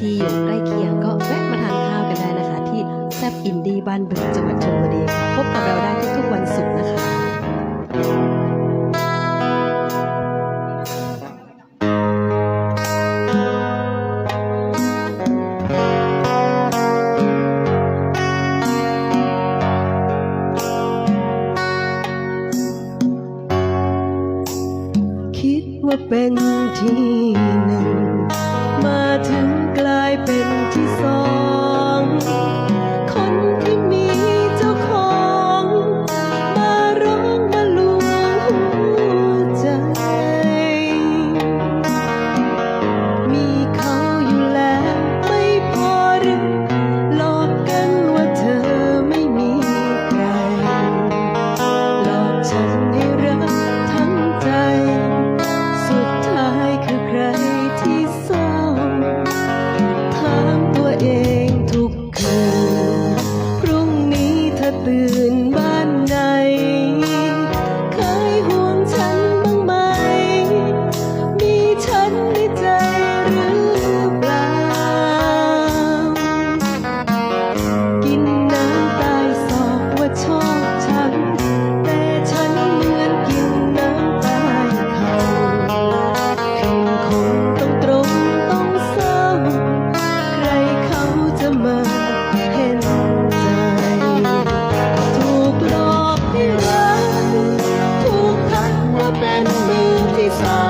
ที่อยู่ใกล้เคียงก็แวะมาทานข้าวกันได้นะคะ ที่แซบอินดี้บ้านบึงจังหวัดชลบุรีพบกับเราได้ทุกๆวันศุกร์นะคะว่าเป็นที่หนึ่ง มาเห็นใจ ถูกหลอกที่รักถูกทักว่าเป็นมือที่สาม